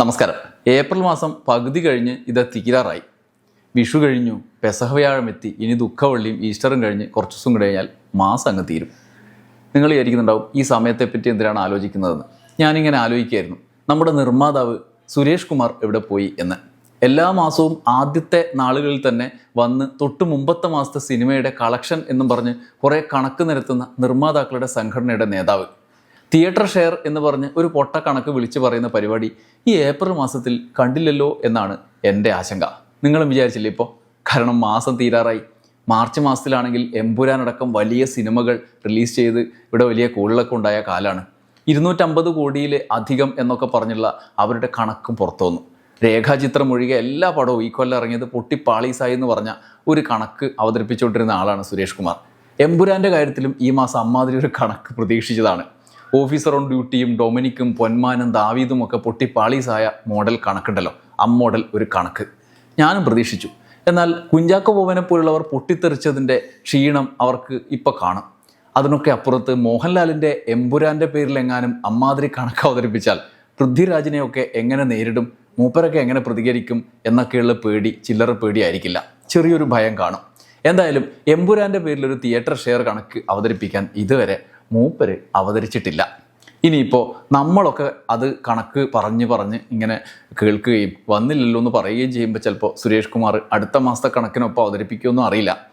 നമസ്കാരം. ഏപ്രിൽ മാസം പകുതി കഴിഞ്ഞ് ഇത് തീരാറായി. വിഷു കഴിഞ്ഞു പെസഹ വ്യാഴം എത്തി ഇനി ദുഃഖവള്ളിയും ഈസ്റ്ററും കഴിഞ്ഞ് കുറച്ച് ദിവസം കഴിഞ്ഞാൽ മാസം അങ്ങ് തീരും. നിങ്ങൾ വിചാരിക്കുന്നുണ്ടാവും ഈ സമയത്തെപ്പറ്റി എന്തിനാണ് ആലോചിക്കുന്നതെന്ന്. ഞാനിങ്ങനെ ആലോചിക്കുകയായിരുന്നു. നമ്മുടെ നിർമ്മാതാവ് സുരേഷ് കുമാർ എവിടെ പോയി എന്ന്. എല്ലാ മാസവും ആദ്യത്തെ നാളുകളിൽ തന്നെ വന്ന് തൊട്ട് മുമ്പത്തെ മാസത്തെ സിനിമയുടെ കളക്ഷൻ എന്നും പറഞ്ഞ് കുറേ കണക്ക് നിരത്തുന്ന നിർമ്മാതാക്കളുടെ സംഘടനയുടെ നേതാവ്. തിയേറ്റർ ഷെയർ എന്ന് പറഞ്ഞ് ഒരു പൊട്ട കണക്ക് വിളിച്ചു പറയുന്ന പരിപാടി ഈ ഏപ്രിൽ മാസത്തിൽ കണ്ടില്ലല്ലോ എന്നാണ് എന്റെ ആശങ്ക. നിങ്ങളും വിചാരിച്ചില്ലേ ഇപ്പോൾ കാരണം മാസം തീരാറായി. മാർച്ച് മാസത്തിലാണെങ്കിൽ എമ്പുരാനടക്കം വലിയ സിനിമകൾ റിലീസ് ചെയ്ത് ഇവിടെ വലിയ കൂടുതലൊക്കെ ഉണ്ടായ കാലമാണ് ഇരുന്നൂറ്റമ്പത് കോടിയിൽ അധികം എന്നൊക്കെ പറഞ്ഞുള്ള അവരുടെ കണക്കും പുറത്തു വന്നു. രേഖാചിത്രം ഒഴികെ എല്ലാ പടവും ഈ കൊല്ലം ഇറങ്ങിയത് പൊട്ടിപ്പാളീസായി എന്ന് പറഞ്ഞ ഒരു കണക്ക് അവതരിപ്പിച്ചുകൊണ്ടിരുന്ന ആളാണ് സുരേഷ് കുമാർ. എമ്പുരാന്റെ കാര്യത്തിലും ഈ മാസം അമ്മാതിരി ഒരു കണക്ക് പ്രതീക്ഷിച്ചതാണ്. ഓഫീസർ ഓൺ ഡ്യൂട്ടിയും ഡൊമിനിക്കും പൊന്മാനും ദാവീദും ഒക്കെ പൊട്ടിപ്പാളീസായ മോഡൽ കണക്കുണ്ടല്ലോ. അമ്മോഡൽ ഒരു കണക്ക്. ഞാനും പ്രതീക്ഷിച്ചു. എന്നാൽ കുഞ്ചാക്കോ ബോബനെ പോലുള്ളവർ പൊട്ടിത്തെറിച്ചതിന്റെ ക്ഷീണം അവർക്ക് ഇപ്പോൾ കാണും. അതിനൊക്കെ അപ്പുറത്ത് മോഹൻലാലിന്റെ എമ്പുരാന്റെ പേരിലെങ്ങാനും അമ്മാതിരി കണക്ക് അവതരിപ്പിച്ചാൽ പൃഥ്വിരാജിനെയൊക്കെ എങ്ങനെ നേരിടും മൂപ്പരൊക്കെ എങ്ങനെ പ്രതികരിക്കും എന്നൊക്കെയുള്ള പേടി ചില്ലറ പേടിയായിരിക്കില്ല. ചെറിയൊരു ഭയം കാണും. എന്തായാലും എമ്പുരാന്റെ പേരിലൊരു തിയേറ്റർ ഷെയർ കണക്ക് അവതരിപ്പിക്കാൻ ഇതുവരെ മൂപ്പര് അവതരിച്ചിട്ടില്ല. ഇനിയിപ്പോൾ നമ്മളൊക്കെ അത് കണക്ക് പറഞ്ഞ് പറഞ്ഞ് ഇങ്ങനെ കേൾക്കുകയും വന്നില്ലല്ലോ എന്ന് പറയുകയും ചെയ്യുമ്പോൾ ചിലപ്പോൾ സുരേഷ് കുമാർ അടുത്ത മാസത്തെ കണക്കിനൊപ്പം അവതരിപ്പിക്കുമെന്നും അറിയില്ല.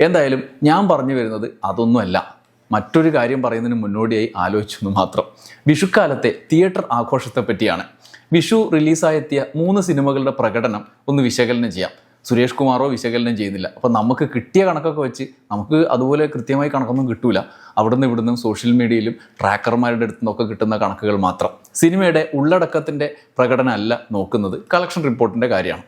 എന്തായാലും ഞാൻ പറഞ്ഞു വരുന്നത് അതൊന്നുമല്ല. മറ്റൊരു കാര്യം പറയുന്നതിന് മുന്നോടിയായി ആലോചിച്ചെന്ന് മാത്രം. വിഷുക്കാലത്തെ തിയേറ്റർ ആഘോഷത്തെ പറ്റിയാണ് വിഷു റിലീസായെത്തിയ മൂന്ന് സിനിമകളുടെ പ്രകടനം ഒന്ന് വിശകലനം ചെയ്യാം. സുരേഷ് കുമാറോ വിശകലനം ചെയ്യുന്നില്ല. അപ്പോൾ നമുക്ക് കിട്ടിയ കണക്കൊക്കെ വെച്ച് നമുക്ക് അതുപോലെ കൃത്യമായി കണക്കൊന്നും കിട്ടൂല. അവിടുന്ന് ഇവിടുന്ന് സോഷ്യൽ മീഡിയയിലും ട്രാക്കർമാരുടെ അടുത്തു നിന്നൊക്കെ കിട്ടുന്ന കണക്കുകൾ മാത്രം. സിനിമയുടെ ഉള്ളടക്കത്തിന്റെ പ്രകടനമല്ല നോക്കുന്നത്. കളക്ഷൻ റിപ്പോർട്ടിന്റെ കാര്യമാണ്.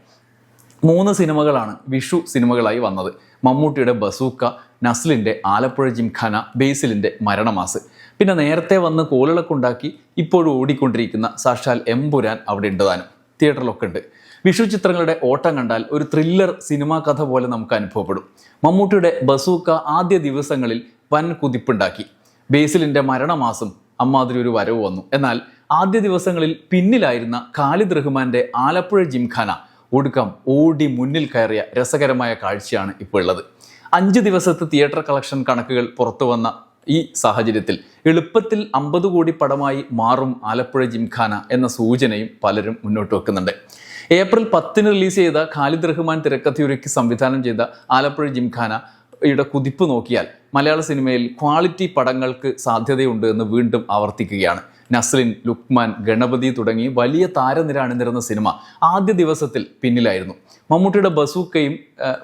മൂന്ന് സിനിമകളാണ് വിഷു സിനിമകളായി വന്നത്. മമ്മൂട്ടിയുടെ ബസൂക്ക നസ്ലിന്റെ ആലപ്പുഴ ജിംഖാന ബേസിലിന്റെ മരണമാസ്. പിന്നെ നേരത്തെ വന്ന് കോളിളക്കുണ്ടാക്കി ഇപ്പോഴും ഓടിക്കൊണ്ടിരിക്കുന്ന സാക്ഷാൽ എംപുരാൻ അവിടെ ഉണ്ട് താനും തിയേറ്ററിലൊക്കെ ഉണ്ട്. വിഷു ചിത്രങ്ങളുടെ ഓട്ടം കണ്ടാൽ ഒരു ത്രില്ലർ സിനിമാ കഥ പോലെ നമുക്ക് അനുഭവപ്പെടും. മമ്മൂട്ടിയുടെ ബസൂക്ക ആദ്യ ദിവസങ്ങളിൽ വൻ കുതിപ്പുണ്ടാക്കി. ബേസിലിന്റെ മരണമാസം അമ്മാതിരി ഒരു വരവ് വന്നു. എന്നാൽ ആദ്യ ദിവസങ്ങളിൽ പിന്നിലായിരുന്ന ഖാലിദ് റഹ്മാന്റെ ആലപ്പുഴ ജിംഖാന ഒടുക്കം ഓടി മുന്നിൽ കയറിയ രസകരമായ കാഴ്ചയാണ് ഇപ്പോൾ ഉള്ളത്. അഞ്ച് ദിവസത്തെ തിയേറ്റർ കളക്ഷൻ കണക്കുകൾ പുറത്തു വന്ന ഈ സാഹചര്യത്തിൽ എളുപ്പത്തിൽ അമ്പത് കോടി പടമായി മാറും ആലപ്പുഴ ജിംഖാന എന്ന സൂചനയും പലരും മുന്നോട്ട് വെക്കുന്നുണ്ട്. ഏപ്രിൽ പത്തിന് റിലീസ് ചെയ്ത ഖാലിദ് റഹ്മാൻ തിരക്കഥയൊരുക്കി സംവിധാനം ചെയ്ത ആലപ്പുഴ ജിംഖാന യുടെ കുതിപ്പ് നോക്കിയാൽ മലയാള സിനിമയിൽ ക്വാളിറ്റി പടങ്ങൾക്ക് സാധ്യതയുണ്ട് എന്ന് വീണ്ടും ആവർത്തിക്കുകയാണ്. നസ്ലിൻ ലുക്മാൻ ഗണപതി തുടങ്ങി വലിയ താരനിര അണിനിരുന്ന സിനിമ ആദ്യ ദിവസത്തിൽ പിന്നിലായിരുന്നു. മമ്മൂട്ടിയുടെ ബസൂക്കയും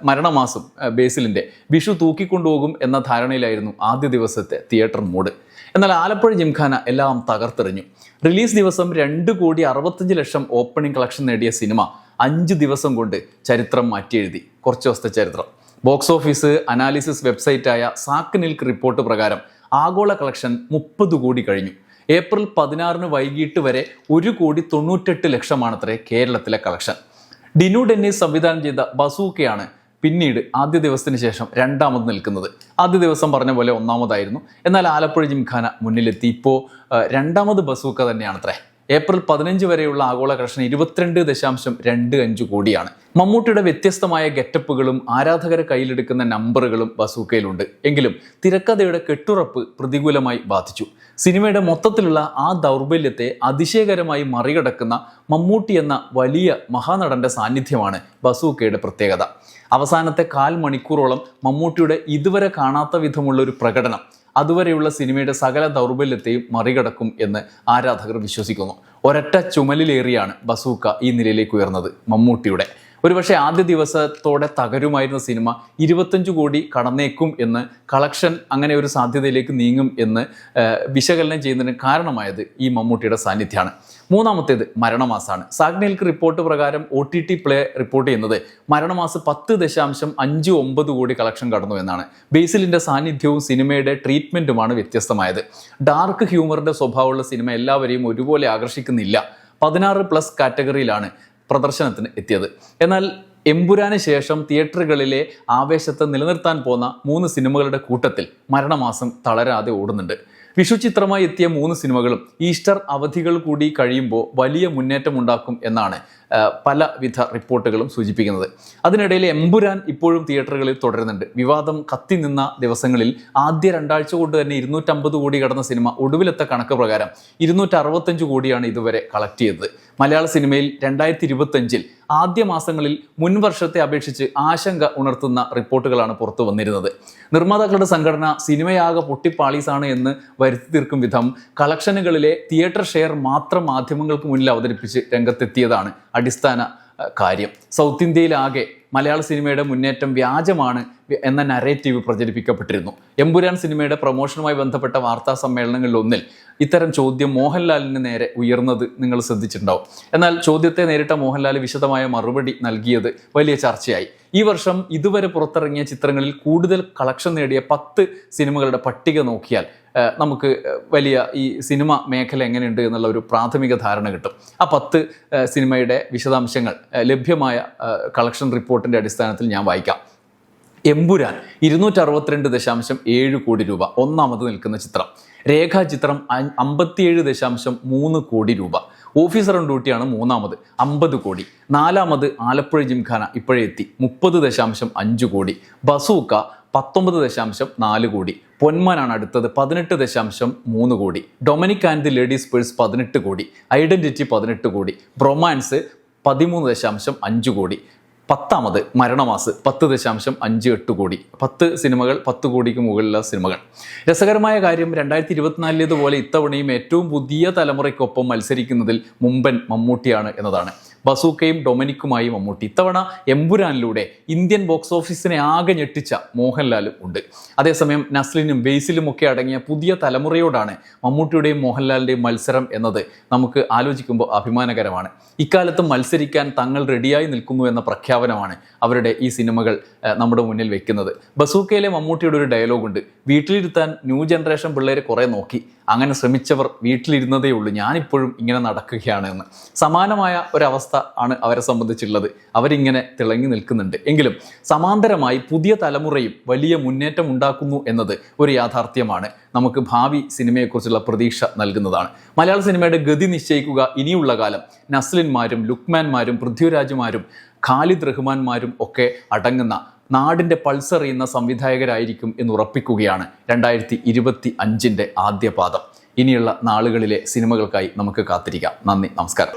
മരണമാസും ബേസിലിന്റെ വിഷു തൂക്കിക്കൊണ്ടുപോകും എന്ന ധാരണയിലായിരുന്നു ആദ്യ ദിവസത്തെ തിയേറ്റർ മൂഡ് എന്നാൽ ആലപ്പുഴ ജിംഖാന എല്ലാം തകർത്തെറിഞ്ഞു. റിലീസ് ദിവസം രണ്ട് കോടി അറുപത്തഞ്ച് ലക്ഷം ഓപ്പണിംഗ് കളക്ഷൻ നേടിയ സിനിമ അഞ്ച് ദിവസം കൊണ്ട് ചരിത്രം മാറ്റിയെഴുതി. കുറച്ച് ദിവസത്തെ ചരിത്രം. ബോക്സ് ഓഫീസ് അനാലിസിസ് വെബ്സൈറ്റായ സാക്ക് നിൽക്ക് റിപ്പോർട്ട് പ്രകാരം ആഗോള കളക്ഷൻ മുപ്പത് കോടി കഴിഞ്ഞു. ഏപ്രിൽ പതിനാറിന് വൈകിട്ട് വരെ ഒരു കോടി തൊണ്ണൂറ്റെട്ട് ലക്ഷമാണത്രേ കേരളത്തിലെ കളക്ഷൻ. ഡിനു ഡെന്നീസ് സംവിധാനം ചെയ്ത ബസൂക്കയാണ് പിന്നീട് ആദ്യ ദിവസത്തിന് ശേഷം രണ്ടാമത് നിൽക്കുന്നത്. ആദ്യ ദിവസം പറഞ്ഞ പോലെ ഒന്നാമതായിരുന്നു. എന്നാൽ ആലപ്പുഴ ജിംഖാന മുന്നിലെത്തി ഇപ്പോൾ രണ്ടാമത് ബസൂക്ക തന്നെയാണത്രേ. ഏപ്രിൽ പതിനഞ്ച് വരെയുള്ള ആഗോള കളക്ഷൻ ഇരുപത്തിരണ്ട് ദശാംശം രണ്ട് അഞ്ച് കോടിയാണ്. മമ്മൂട്ടിയുടെ വ്യത്യസ്തമായ ഗെറ്റപ്പുകളും ആരാധകരെ കയ്യിലെടുക്കുന്ന നമ്പറുകളും ബസൂക്കയിലുണ്ട് എങ്കിലും തിരക്കഥയുടെ കെട്ടുറപ്പ് പ്രതികൂലമായി ബാധിച്ചു. സിനിമയുടെ മൊത്തത്തിലുള്ള ആ ദൗർബല്യത്തെ അതിശയകരമായി മറികടക്കുന്ന മമ്മൂട്ടി എന്ന വലിയ മഹാനടന്റെ സാന്നിധ്യമാണ് ബസൂക്കയുടെ പ്രത്യേകത. അവസാനത്തെ കാൽ മണിക്കൂറോളം മമ്മൂട്ടിയുടെ ഇതുവരെ കാണാത്ത വിധമുള്ള ഒരു പ്രകടനം അതുവരെയുള്ള സിനിമയുടെ സകല ദൗർബല്യത്തെയും മറികടക്കും എന്ന് ആരാധകർ വിശ്വസിക്കുന്നു. ഒരൊറ്റ ചുമലിലേറിയാണ് ബസൂക്ക ഈ നിലയിലേക്ക് ഉയർന്നത് മമ്മൂട്ടിയുടെ. ഒരുപക്ഷെ ആദ്യ ദിവസത്തോടെ തകരുമായിരുന്ന സിനിമ ഇരുപത്തഞ്ച് കോടി കടന്നേക്കും എന്ന് കളക്ഷൻ അങ്ങനെ ഒരു സാധ്യതയിലേക്ക് നീങ്ങും എന്ന് വിശകലനം ചെയ്യുന്നതിന് കാരണമായത് ഈ മമ്മൂട്ടിയുടെ സാന്നിധ്യമാണ് മൂന്നാമത്തേത് മരണമാസമാണ് സാഗ്നേൽക്ക് റിപ്പോർട്ട് പ്രകാരം O T T play report ചെയ്യുന്നത് മരണമാസം പത്ത് ദശാംശം അഞ്ച് ഒമ്പത് കോടി കളക്ഷൻ കടന്നു എന്നാണ്. ബേസിലിന്റെ സാന്നിധ്യവും സിനിമയുടെ ട്രീറ്റ്മെന്റുമാണ് വ്യത്യസ്തമായത്. ഡാർക്ക് ഹ്യൂമറിന്റെ സ്വഭാവമുള്ള സിനിമ എല്ലാവരെയും ഒരുപോലെ ആകർഷിക്കുന്നില്ല. പതിനാറ് പ്ലസ് കാറ്റഗറിയിലാണ് പ്രദർശനത്തിന് എത്തിയത്. എന്നാൽ എമ്പുരാന് ശേഷം തിയേറ്ററുകളിലെ ആവേശത്തെ നിലനിർത്താൻ പോന്ന മൂന്ന് സിനിമകളുടെ കൂട്ടത്തിൽ മരണമാസം തളരാതെ ഓടുന്നുണ്ട്. വിഷു ചിത്രമായി എത്തിയ മൂന്ന് സിനിമകളും ഈസ്റ്റർ അവധികൾ കൂടി കഴിയുമ്പോൾ വലിയ മുന്നേറ്റം ഉണ്ടാക്കും എന്നാണ് പലവിധ റിപ്പോർട്ടുകളും സൂചിപ്പിക്കുന്നത്. അതിനിടയിൽ എമ്പുരാൻ ഇപ്പോഴും തിയേറ്ററുകളിൽ തുടരുന്നുണ്ട്. വിവാദം കത്തി നിന്ന ദിവസങ്ങളിൽ ആദ്യ രണ്ടാഴ്ച കൊണ്ട് തന്നെ ഇരുന്നൂറ്റമ്പത് കോടി കടന്ന സിനിമ ഒടുവിലത്തെ കണക്ക് പ്രകാരം ഇരുന്നൂറ്റി അറുപത്തഞ്ച് കോടിയാണ് ഇതുവരെ കളക്ട് ചെയ്തത്. മലയാള സിനിമയിൽ രണ്ടായിരത്തി ഇരുപത്തഞ്ചിൽ ആദ്യ മാസങ്ങളിൽ മുൻവർഷത്തെ അപേക്ഷിച്ച് ആശങ്ക ഉണർത്തുന്ന റിപ്പോർട്ടുകളാണ് പുറത്തു വന്നിരുന്നത്. നിർമ്മാതാക്കളുടെ സംഘടന സിനിമയാകെ പൊട്ടിപ്പാളീസാണ് എന്ന് വരുത്തി തീർക്കും വിധം കളക്ഷനുകളിലെ തിയേറ്റർ ഷെയർ മാത്രം മാധ്യമങ്ങൾക്ക് മുന്നിൽ അവതരിപ്പിച്ച് രംഗത്തെത്തിയതാണ് അടിസ്ഥാന കാര്യം. സൗത്ത് ഇന്ത്യയിലാകെ മലയാള സിനിമയുടെ മുന്നേറ്റം വ്യാജമാണ് എന്ന നരേറ്റീവ് പ്രചരിപ്പിക്കപ്പെട്ടിരുന്നു. എമ്പുരാൻ സിനിമയുടെ പ്രൊമോഷനുമായി ബന്ധപ്പെട്ട വാർത്താ സമ്മേളനങ്ങളിൽ ഒന്നിൽ ഇത്തരം ചോദ്യം മോഹൻലാലിന് നേരെ ഉയർന്നത് നിങ്ങൾ ശ്രദ്ധിച്ചിട്ടുണ്ടാവും. എന്നാൽ ചോദ്യത്തെ നേരിട്ട മോഹൻലാൽ വിശദമായ മറുപടി നൽകിയത് വലിയ ചർച്ചയായി. ഈ വർഷം ഇതുവരെ പുറത്തിറങ്ങിയ ചിത്രങ്ങളിൽ കൂടുതൽ കളക്ഷൻ നേടിയ പത്ത് സിനിമകളുടെ പട്ടിക നോക്കിയാൽ നമുക്ക് വലിയ ഈ സിനിമ മേഖല എങ്ങനെയുണ്ട് എന്നുള്ള ഒരു പ്രാഥമിക ധാരണ കിട്ടും. ആ പത്ത് സിനിമയുടെ വിശദാംശങ്ങൾ ലഭ്യമായ കളക്ഷൻ റിപ്പോർട്ടിന്റെ അടിസ്ഥാനത്തിൽ ഞാൻ വായിക്കാം. എമ്പുരാൻ ഇരുന്നൂറ്റി അറുപത്തിരണ്ട് ദശാംശം ഏഴ് കോടി രൂപ ഒന്നാമത് നിൽക്കുന്ന ചിത്രം. രേഖാചിത്രം അമ്പത്തിയേഴ് ദശാംശം മൂന്ന് കോടി രൂപ. ഓഫീസർ ഓൺ ഡ്യൂട്ടിയാണ് മൂന്നാമത് അമ്പത് കോടി. നാലാമത് ആലപ്പുഴ ജിംഖാന ഇപ്പോഴേ എത്തി മുപ്പത് ദശാംശം അഞ്ച് കോടി. ബസൂക്ക പത്തൊമ്പത് ദശാംശം നാല് കോടി. പൊന്മാനാണ് അടുത്തത് പതിനെട്ട് ദശാംശം മൂന്ന് crore. Dominic and the ladies purse പതിനെട്ട് കോടി. ഐഡന്റിറ്റി പതിനെട്ട് കോടി. ബ്രൊമാൻസ് പതിമൂന്ന് ദശാംശം അഞ്ച് കോടി. പത്താമത് മരണമാസ് പത്ത് ദശാംശം അഞ്ച് എട്ട് കോടി. പത്ത് സിനിമകൾ പത്ത് കോടിക്ക് മുകളിലുള്ള സിനിമകൾ. രസകരമായ കാര്യം രണ്ടായിരത്തി ഇരുപത്തിനാലിലേതുപോലെ ഇത്തവണയും ഏറ്റവും പുതിയ തലമുറയ്ക്കൊപ്പം മത്സരിക്കുന്നതിൽ മുമ്പൻ മമ്മൂട്ടിയാണ് എന്നതാണ്. ബസൂക്കയും ഡൊമിനിക്കുമായി മമ്മൂട്ടി. ഇത്തവണ എമ്പുരാനിലൂടെ ഇന്ത്യൻ ബോക്സ് ഓഫീസിനെ ആകെ ഞെട്ടിച്ച മോഹൻലാലും ഉണ്ട്. അതേസമയം നസ്ലിനും ബേസിലും ഒക്കെ അടങ്ങിയ പുതിയ തലമുറയോടാണ് മമ്മൂട്ടിയുടെയും മോഹൻലാലിന്റെയും മത്സരം എന്നത് നമുക്ക് ആലോചിക്കുമ്പോൾ അഭിമാനകരമാണ്. ഇക്കാലത്ത് മത്സരിക്കാൻ തങ്ങൾ റെഡിയായി നിൽക്കുന്നു എന്ന പ്രഖ്യാപനമാണ് അവരുടെ ഈ സിനിമകൾ നമ്മുടെ മുന്നിൽ വെക്കുന്നത്. ബസൂക്കയിലെ മമ്മൂട്ടിയുടെ ഒരു ഡയലോഗുണ്ട് വീട്ടിലിരുത്താൻ ന്യൂ ജനറേഷൻ പിള്ളേരെ കുറേ നോക്കി. അങ്ങനെ ശ്രമിച്ചവർ വീട്ടിലിരുന്നതേ ഉള്ളൂ. ഞാനിപ്പോഴും ഇങ്ങനെ നടക്കുകയാണ് എന്ന്. സമാനമായ ഒരവസ്ഥ ആണ് അവരെ സംബന്ധിച്ചുള്ളത്. അവരിങ്ങനെ തിളങ്ങി നിൽക്കുന്നുണ്ട്. എങ്കിലും സമാന്തരമായി പുതിയ തലമുറയും വലിയ മുന്നേറ്റം ഉണ്ടാക്കുന്നു എന്നത് ഒരു യാഥാർത്ഥ്യമാണ്. നമുക്ക് ഭാവി സിനിമയെക്കുറിച്ചുള്ള പ്രതീക്ഷ നൽകുന്നതാണ്. മലയാള സിനിമയുടെ ഗതി നിശ്ചയിക്കുക ഇനിയുള്ള കാലം നസ്ലിന്മാരും ലുക്മാൻമാരും പൃഥ്വിരാജുമാരും ഖാലിദ് റഹ്മാൻമാരും ഒക്കെ അടങ്ങുന്ന നാടിന്റെ പൾസറിയുന്ന സംവിധായകരായിരിക്കും എന്ന് ഉറപ്പിക്കുകയാണ് രണ്ടായിരത്തി ഇരുപത്തി അഞ്ചിന്റെ ആദ്യ പാദം ഇനിയുള്ള നാളുകളിലെ സിനിമകൾക്കായി നമുക്ക് കാത്തിരിക്കാം. നന്ദി നമസ്കാരം.